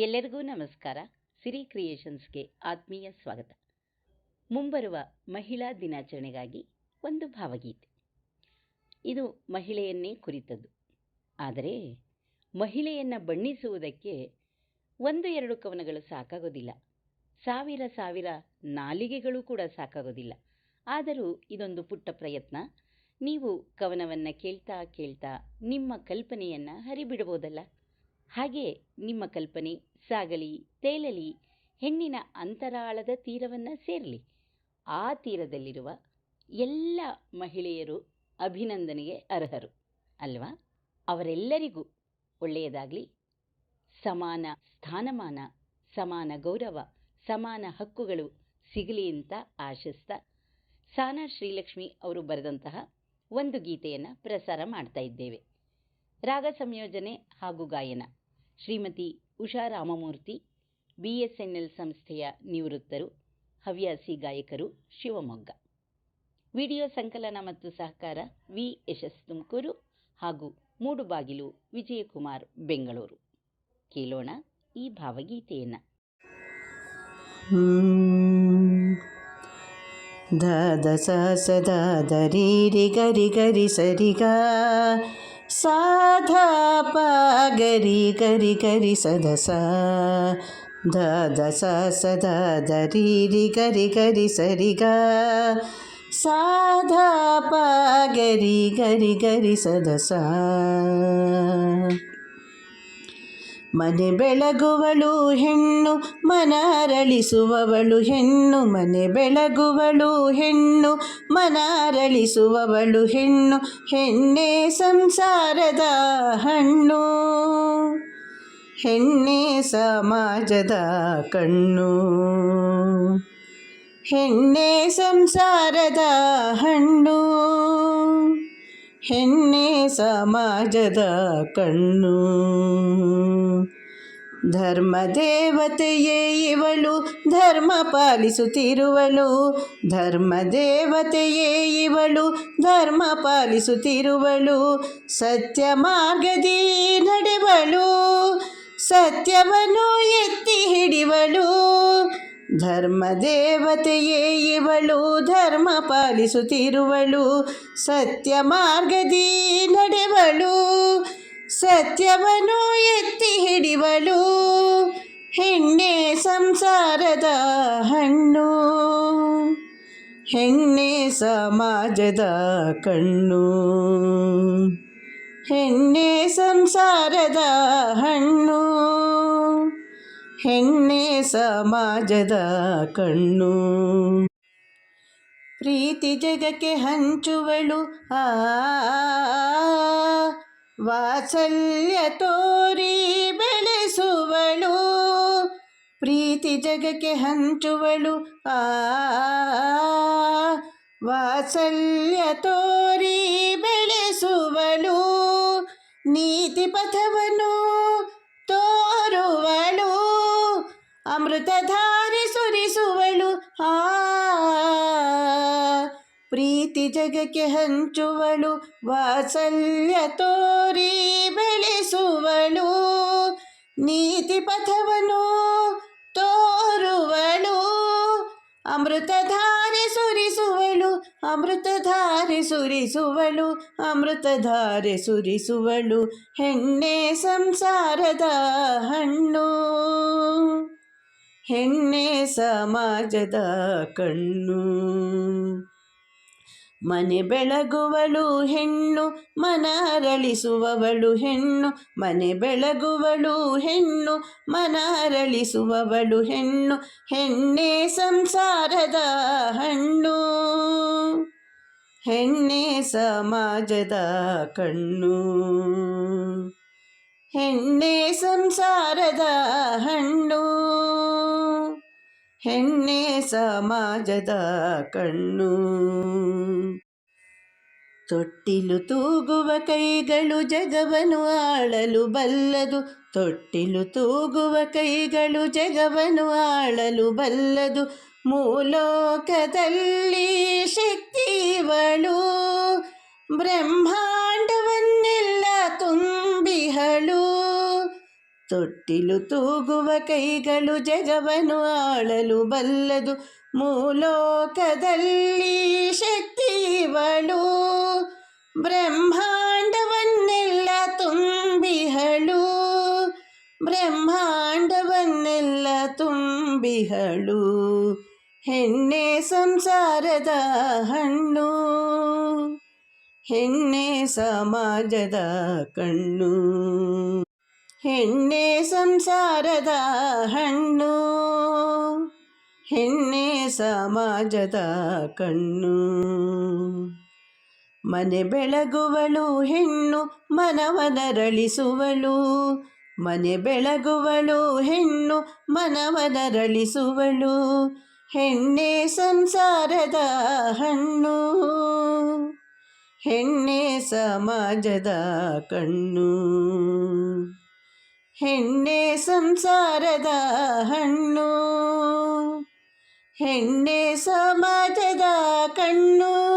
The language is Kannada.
ಎಲ್ಲರಿಗೂ ನಮಸ್ಕಾರ. ಸಿರಿ ಕ್ರಿಯೇಷನ್ಸ್ಗೆ ಆತ್ಮೀಯ ಸ್ವಾಗತ. ಮುಂಬರುವ ಮಹಿಳಾ ದಿನಾಚರಣೆಗಾಗಿ ಒಂದು ಭಾವಗೀತೆ. ಇದು ಮಹಿಳೆಯನ್ನೇ ಕುರಿತದ್ದು. ಆದರೆ ಮಹಿಳೆಯನ್ನು ಬಣ್ಣಿಸುವುದಕ್ಕೆ ಒಂದು ಎರಡು ಕವನಗಳು ಸಾಕಾಗೋದಿಲ್ಲ. ಸಾವಿರ ಸಾವಿರ ನಾಲಿಗೆಗಳು ಕೂಡ ಸಾಕಾಗೋದಿಲ್ಲ. ಆದರೂ ಇದೊಂದು ಪುಟ್ಟ ಪ್ರಯತ್ನ. ನೀವು ಕವನವನ್ನು ಕೇಳ್ತಾ ಕೇಳ್ತಾ ನಿಮ್ಮ ಕಲ್ಪನೆಯನ್ನು ಹರಿಬಿಡಬಹುದಲ್ಲ? ಹಾಗೆ ನಿಮ್ಮ ಕಲ್ಪನೆ, ಸಾಗಲಿ, ತೇಲಲಿ, ಹೆಣ್ಣಿನ ಅಂತರಾಳದ ತೀರವನ್ನು ಸೇರಲಿ. ಆ ತೀರದಲ್ಲಿರುವ ಎಲ್ಲ ಮಹಿಳೆಯರು ಅಭಿನಂದನೆಗೆ ಅರ್ಹರು, ಅಲ್ವಾ? ಅವರೆಲ್ಲರಿಗೂ ಒಳ್ಳೆಯದಾಗಲಿ. ಸಮಾನ ಸ್ಥಾನಮಾನ, ಸಮಾನ ಗೌರವ, ಸಮಾನ ಹಕ್ಕುಗಳು ಸಿಗಲಿ ಅಂತ ಆಶಿಸ್ತ ಸಾನಾ ಶ್ರೀಲಕ್ಷ್ಮಿ ಅವರು ಬರೆದಂತಹ ಒಂದು ಗೀತೆಯನ್ನು ಪ್ರಸಾರ ಮಾಡ್ತಾ ಇದ್ದೇವೆ. ರಾಗ ಸಂಯೋಜನೆ ಹಾಗೂ ಗಾಯನ. Shrimati Usha Ramamurthy B S N L ಸಂಸ್ಥೆಯ ನಿವೃತ್ತರು, ಹವ್ಯಾಸಿ ಗಾಯಕರು ಶಿವಮೊಗ್ಗ. ವಿಡಿಯೋ ಸಂಕಲನ ಮತ್ತು ಸಹಕಾರ ವಿ ಯಶಸ್ ತುಮಕೂರು ಹಾಗೂ ಮೂಡುಬಾಗಿಲು ವಿಜಯಕುಮಾರ್ ಬೆಂಗಳೂರು. ಕೇಳೋಣ ಈ ಭಾವಗೀತೆಯನ್ನು. ದ ಸ ಸ ದರಿ ಗರಿ ಗರಿ ಸರಿ ಗ ಸಾಧ ಪ ಗರಿ ಗರಿ ಗರಿ ಸದ ಸ ದಾದ ಸ ಸ ದಾದ ರೀ ರಿ ಗರಿ ಗರಿ ಮನೆ ಬೆಳಗುವಳು ಹೆಣ್ಣು ಮನ ಅರಳಿಸುವವಳು ಹೆಣ್ಣು, ಮನೆ ಬೆಳಗುವಳು ಹೆಣ್ಣು ಮನ ಅರಳಿಸುವವಳು ಹೆಣ್ಣು, ಹೆಣ್ಣೆ ಸಂಸಾರದ ಹಣ್ಣು. ಹೆಣ್ಣೆ ಸಮಾಜದ ಕಣ್ಣು. ಹೆಣ್ಣೆ ಸಂಸಾರದ ಹಣ್ಣು. ಹೆಣ್ಣೆ ಸಮಾಜದ ಕಣ್ಣು. ಧರ್ಮ ದೇವತೆಯೇ ಇವಳು, ಧರ್ಮ ಪಾಲಿಸುತ್ತಿರುವಳು. ಧರ್ಮ ದೇವತೆಯೇ ಇವಳು, ಧರ್ಮ ಪಾಲಿಸುತ್ತಿರುವಳು. ಸತ್ಯ ಮಾರ್ಗದಿ ನಡೆವಳು, ಸತ್ಯವನ್ನು ಎತ್ತಿ ಹಿಡಿವಳು. ಧರ್ಮ ದೇವತೆಯೇ ಇವಳು, ಧರ್ಮ ಪಾಲಿಸುತ್ತಿರುವಳು, ಸತ್ಯ ಮಾರ್ಗದಿ ನಡೆವಳು, ಸತ್ಯವನ್ನು ಎತ್ತಿ ಹಿಡಿವಳು, ಹೆಣ್ಣೆ ಸಂಸಾರದ ಹಣ್ಣು, ಹೆಣ್ಣೆ ಸಮಾಜದ ಕಣ್ಣು, ಹೆಣ್ಣೆ ಸಂಸಾರದ ಹಣ್ಣು. ಹೆಣ್ಣೆ ಸಮಾಜದ ಕಣ್ಣು. ಪ್ರೀತಿ ಜಗಕ್ಕೆ ಹಂಚುವಳು ಆ ವಾತ್ಸಲ್ಯ ತೋರಿ ಬೆಳೆಸುವಳು. ಪ್ರೀತಿ ಜಗಕ್ಕೆ ಹಂಚುವಳು ಆ ವಾತ್ಸಲ್ಯ ತೋರಿ ಬೆಳೆಸುವಳು. ನೀತಿ ಪಥವನ್ನು ಅಮೃತಧಾರೆ ಸುರಿಸುವಳು. ಆ, ಪ್ರೀತಿ ಜಗಕ್ಕೆ ಹಂಚುವಳು. ವಾತ್ಸಲ್ಯ ತೋರಿ ಬೆಳೆಸುವಳು. ನೀತಿ ಪಥವನ್ನು ತೋರುವಳು. ಅಮೃತಧಾರೆ ಸುರಿಸುವಳು. ಅಮೃತಧಾರೆ ಸುರಿಸುವಳು. ಅಮೃತಧಾರೆ ಸುರಿಸುವಳು. ಹೆಣ್ಣೆ ಸಂಸಾರದ ಹಣ್ಣು. ಹೆಣ್ಣೆ ಸಮಾಜದ ಕಣ್ಣು. ಮನೆ ಬೆಳಗುವಳು ಹೆಣ್ಣು ಮನ ಅರಳಿಸುವವಳು ಹೆಣ್ಣು. ಮನೆ ಬೆಳಗುವಳು ಹೆಣ್ಣು ಮನ ಅರಳಿಸುವವಳು ಹೆಣ್ಣು. ಹೆಣ್ಣೆ ಸಂಸಾರದ ಹಣ್ಣು. ಹೆಣ್ಣೆ ಸಮಾಜದ ಕಣ್ಣು. ಹೆಣ್ಣೆ ಸಂಸಾರದ ಹಣ್ಣು. ಹೆಣ್ಣೆ ಸಮಾಜದ ಕಣ್ಣು. ತೊಟ್ಟಿಲು ತೂಗುವ ಕೈಗಳು ಜಗವನು ಆಳಲು ಬಲ್ಲದು. ತೊಟ್ಟಿಲು ತೂಗುವ ಕೈಗಳು ಜಗವನು ಆಳಲು ಬಲ್ಲದು. ಮೂಲೋಕದಲ್ಲಿ ಶಕ್ತಿವಳು ಬ್ರಹ್ಮಾಂಡವನ್ನೆಲ್ಲ ತೊಟ್ಟಿಲು ತೂಗುವ ಕೈಗಳು ಜಗವನು ಆಳಲು ಬಲ್ಲದು ಮೂಲೋಕದಲ್ಲಿ ಶಕ್ತಿವಳು ಬ್ರಹ್ಮಾಂಡವನ್ನೆಲ್ಲ ತುಂಬಿಹಳು. ಬ್ರಹ್ಮಾಂಡವನ್ನೆಲ್ಲ ತುಂಬಿಹಳು. ಹೆಣ್ಣೆ ಸಂಸಾರದ ಹಣ್ಣು. ಹೆಣ್ಣೆ ಸಮಾಜದ ಕಣ್ಣು. ಹೆಣ್ಣೆ ಸಂಸಾರದ ಹಣ್ಣು. ಹೆಣ್ಣೆ ಸಮಾಜದ ಕಣ್ಣು. ಮನೆ ಬೆಳಗುವಳು ಹೆಣ್ಣು, ಮನವನರಳಿಸುವಳು. ಮನೆ ಬೆಳಗುವಳು ಹೆಣ್ಣು, ಮನವನರಳಿಸುವಳು. ಹೆಣ್ಣೆ ಸಂಸಾರದ ಹಣ್ಣು. ಹೆಣ್ಣೆ ಸಮಾಜದ ಕಣ್ಣು. ಹೆಣ್ಣೆ ಸಂಸಾರದ ಹಣ್ಣು. ಹೆಣ್ಣೆ ಸಮಾಜದ ಕಣ್ಣು.